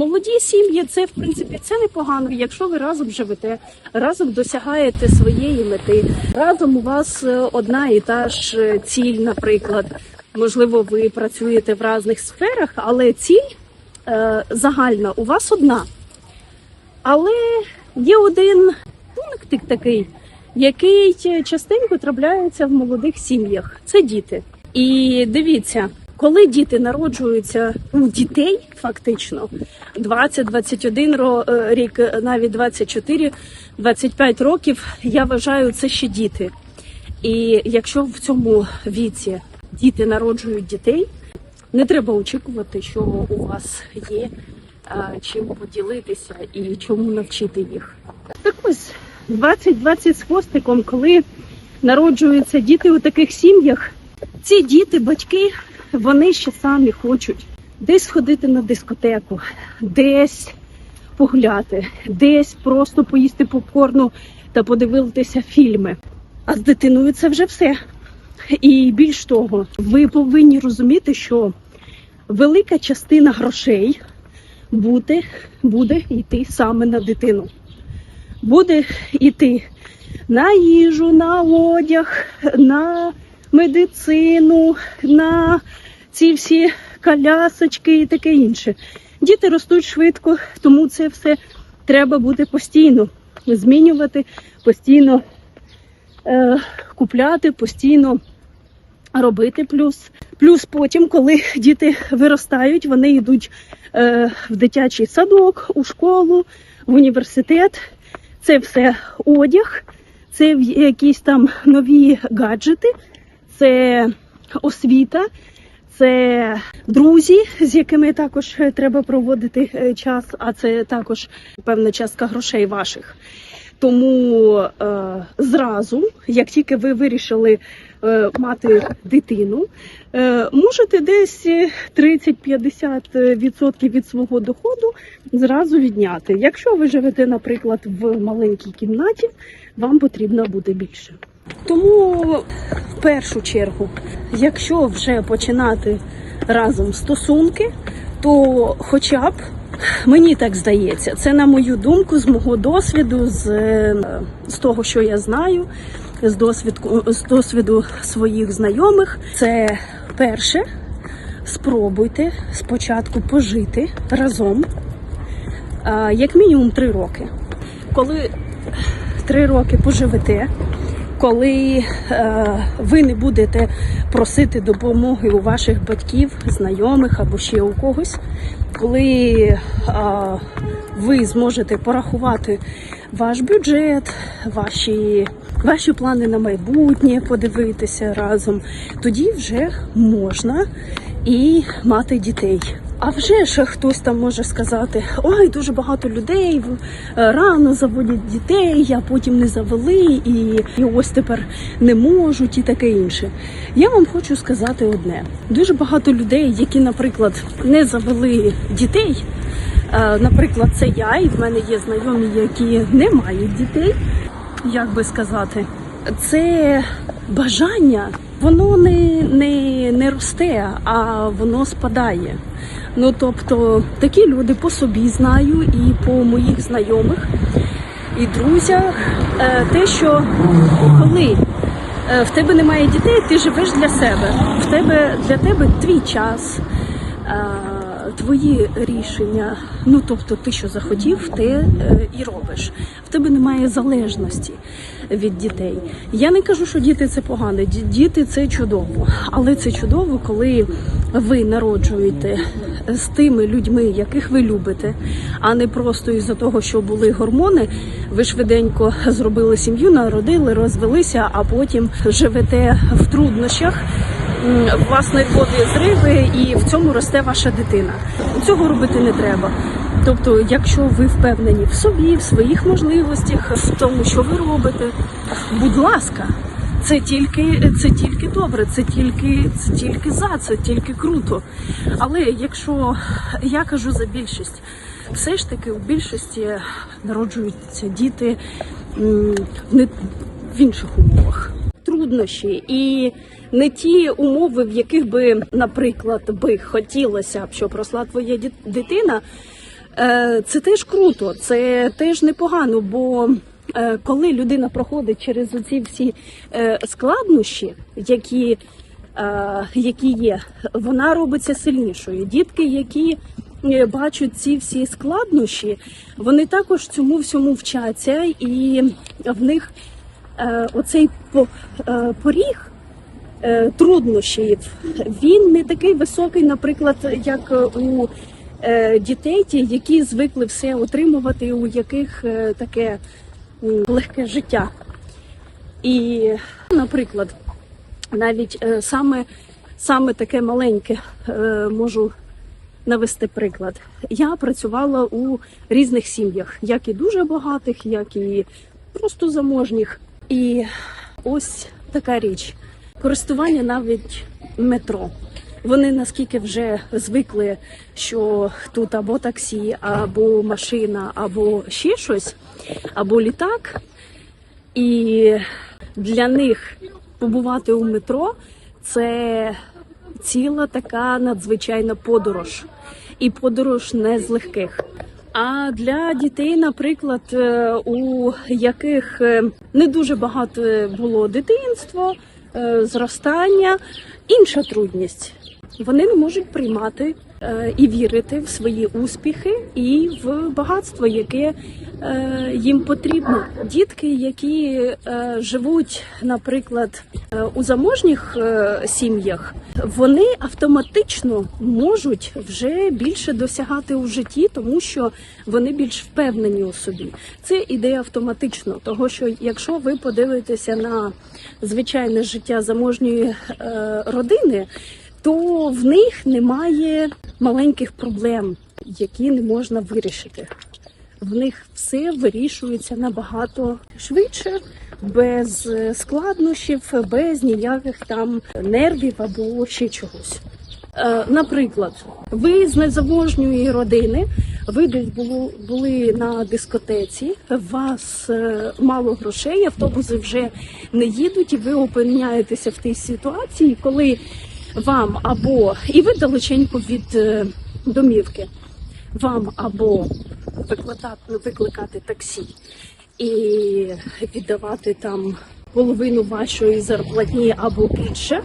Молоді сім'ї це в принципі це непогано. Якщо ви разом живете, разом досягаєте своєї мети, разом у вас е, одна і та ж е, ціль, наприклад. Можливо, ви працюєте в різних сферах, але ціль е, загальна у вас одна. Але є один пунктик такий, який частенько трапляється в молодих сім'ях. Це діти. І дивіться, коли діти народжуються у дітей, фактично 20-21 ро- е, рік, навіть 24-25 років, я вважаю, це ще діти. І якщо в цьому віці діти народжують дітей, не треба очікувати, що у вас є чим поділитися і чому навчити їх. Так ось 20-20 з хвостиком, коли народжуються діти у таких сім'ях, ці діти, батьки, вони ще самі хочуть десь ходити на дискотеку, десь погуляти, десь просто поїсти попкорну та подивитися фільми. А з дитиною це вже все. І більш того, ви повинні розуміти, що велика частина грошей буде, буде йти саме на дитину. Буде йти на їжу, на одяг, на медицину, на ці всі колясочки і таке інше. Діти ростуть швидко, тому це все треба буде постійно змінювати, постійно е, купляти, постійно робити плюс. Плюс потім, коли діти виростають, вони йдуть е, в дитячий садок, у школу, в університет. Це все одяг, це якісь там нові гаджети, це освіта, це друзі, з якими також е, треба проводити е, час, а це також певна частка грошей ваших. Тому е, зразу, як тільки ви вирішили е, мати дитину, е, можете десь 30-50% від свого доходу зразу відняти. Якщо ви живете, наприклад, в маленькій кімнаті, вам потрібно буде більше. Тому першу чергу, якщо вже починати разом стосунки, то хоча б Мені так здається, це на мою думку, з мого досвіду, з, е, з того, що я знаю, з досвіду, з досвіду своїх знайомих. Це перше, спробуйте спочатку пожити разом, як мінімум три роки. Коли три роки поживете, коли е, ви не будете просити допомоги у ваших батьків, знайомих або ще у когось, коли е, ви зможете порахувати ваш бюджет, ваші, ваші плани на майбутнє, подивитися разом, тоді вже можна і мати дітей. А вже ж хтось там може сказати: ой, дуже багато людей е, рано заводять дітей, а потім не завели, і, і ось тепер не можуть, і таке інше. Я вам хочу сказати одне: дуже багато людей, які, наприклад, не завели дітей. е, Наприклад, це я, і в мене є знайомі, які не мають дітей. Як би сказати, це бажання, воно не, не, не росте, а воно спадає. Ну тобто такі люди по собі знаю і по моїх знайомих і друзях, е, те, що коли е, в тебе немає дітей, ти живеш для себе. В тебе для тебе твій час, твої рішення. Ну тобто, ти що захотів, ти е, і робиш. В тебе немає залежності від дітей. Я не кажу, що діти це погано. Діти це чудово, але це чудово, коли ви народжуєте з тими людьми, яких ви любите, а не просто із-за того, що були гормони. Ви швиденько зробили сім'ю, народили, розвелися, а потім живете в труднощах. Вас нервові зриви, і в цьому росте ваша дитина. Цього робити не треба. Тобто, якщо ви впевнені в собі, в своїх можливостях, в тому, що ви робите, будь ласка, це тільки це тільки добре, це тільки це тільки за, це тільки круто. Але якщо я кажу за більшість, все ж таки у більшості народжуються діти не в інших умовах. Труднощі і не ті умови, в яких би, наприклад, би хотілося б, щоб росла твоя дитина. Е, Це теж круто, це теж непогано, бо е, коли людина проходить через оці всі е, складнощі, які, які є, вона робиться сильнішою. Дітки, які бачать ці всі складнощі, вони також цьому всьому вчаться, і в них оцей поріг труднощів, він не такий високий, наприклад, як у е, дітей, ті, які звикли все отримувати, у яких е, таке легке життя. І, наприклад, навіть е, саме, саме таке маленьке е, можу навести приклад. Я працювала у різних сім'ях, як і дуже багатих, як і просто заможніх. І ось така річ: користування навіть метро. Вони наскільки вже звикли, що тут або таксі, або машина, або ще щось, або літак. І для них побувати у метро це ціла така надзвичайна подорож. І подорож не з легких. А для дітей, наприклад, е, у яких е, не дуже багато було дитинство, зростання, інша трудність. Вони не можуть приймати е, і вірити в свої успіхи і в багатство, яке е, їм потрібно. Дітки, які е, живуть, наприклад, е, у заможніх е, сім'ях, вони автоматично можуть вже більше досягати у житті, тому що вони більш впевнені у собі. Це іде автоматично, того що якщо ви подивитеся на звичайне життя заможньої е, родини то в них немає маленьких проблем, які не можна вирішити. В них все вирішується набагато швидше, без е, складнощів, без ніяких там нервів або ще чогось. Е, Наприклад, ви з незаможньої родини, ви десь були на дискотеці, у вас е, мало грошей, автобуси вже не їдуть, і ви опиняєтеся в тій ситуації, коли вам або і ви далеченько від домівки, вам або викликати, викликати таксі і віддавати там половину вашої зарплатні або більше,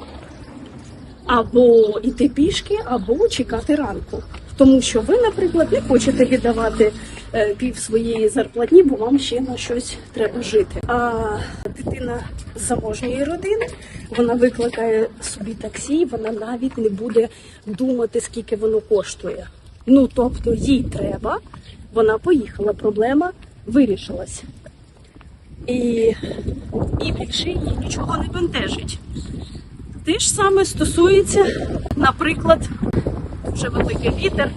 або йти пішки, або чекати ранку. Тому що ви, наприклад, не хочете віддавати е, пів своєї зарплатні, бо вам ще на щось треба жити. А дитина з заможньої родини вона викликає собі таксі, вона навіть не буде думати, скільки воно коштує. Ну тобто їй треба, вона поїхала, проблема вирішилась. І, і більше нічого не бентежить. Те ж саме стосується, наприклад, дуже великий вітер.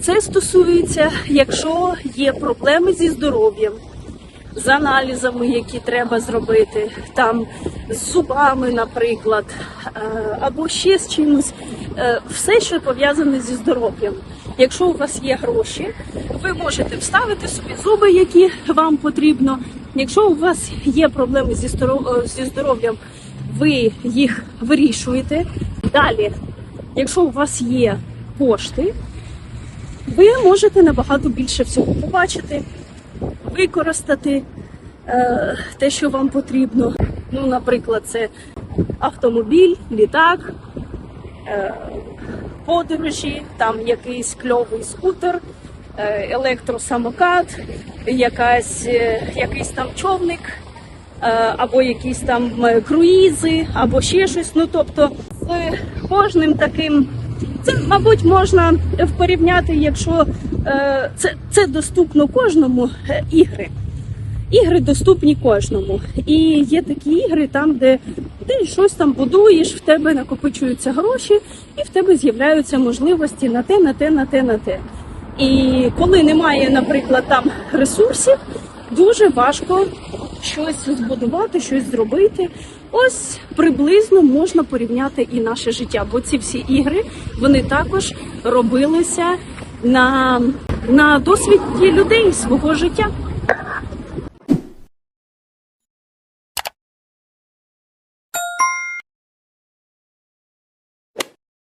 Це стосується, якщо є проблеми зі здоров'ям, з аналізами, які треба зробити, там з зубами, наприклад, е, або ще з чимось, Е, все, що пов'язане зі здоров'ям. Якщо у вас є гроші, ви можете вставити собі зуби, які вам потрібно. Якщо у вас є проблеми е, зі здоров'ям, ви їх вирішуєте. Далі, якщо у вас є кошти, ви можете набагато більше всього побачити, використати е, те, що вам потрібно. Ну, наприклад, це автомобіль, літак, е, подорожі, там якийсь кльовий скутер, е, електросамокат, якась, е, якийсь там човник, е, або якісь там круїзи, або ще щось. Ну тобто з кожним таким. Це, мабуть, можна порівняти, якщо це, це доступно кожному ігри. Ігри доступні кожному. І є такі ігри, там, де ти щось там будуєш, в тебе накопичуються гроші, і в тебе з'являються можливості на те, на те, на те, на те. І коли немає, наприклад, там ресурсів, дуже важко щось збудувати, щось зробити. Ось приблизно можна порівняти і наше життя, бо ці всі ігри вони також робилися на, на досвіді людей свого життя.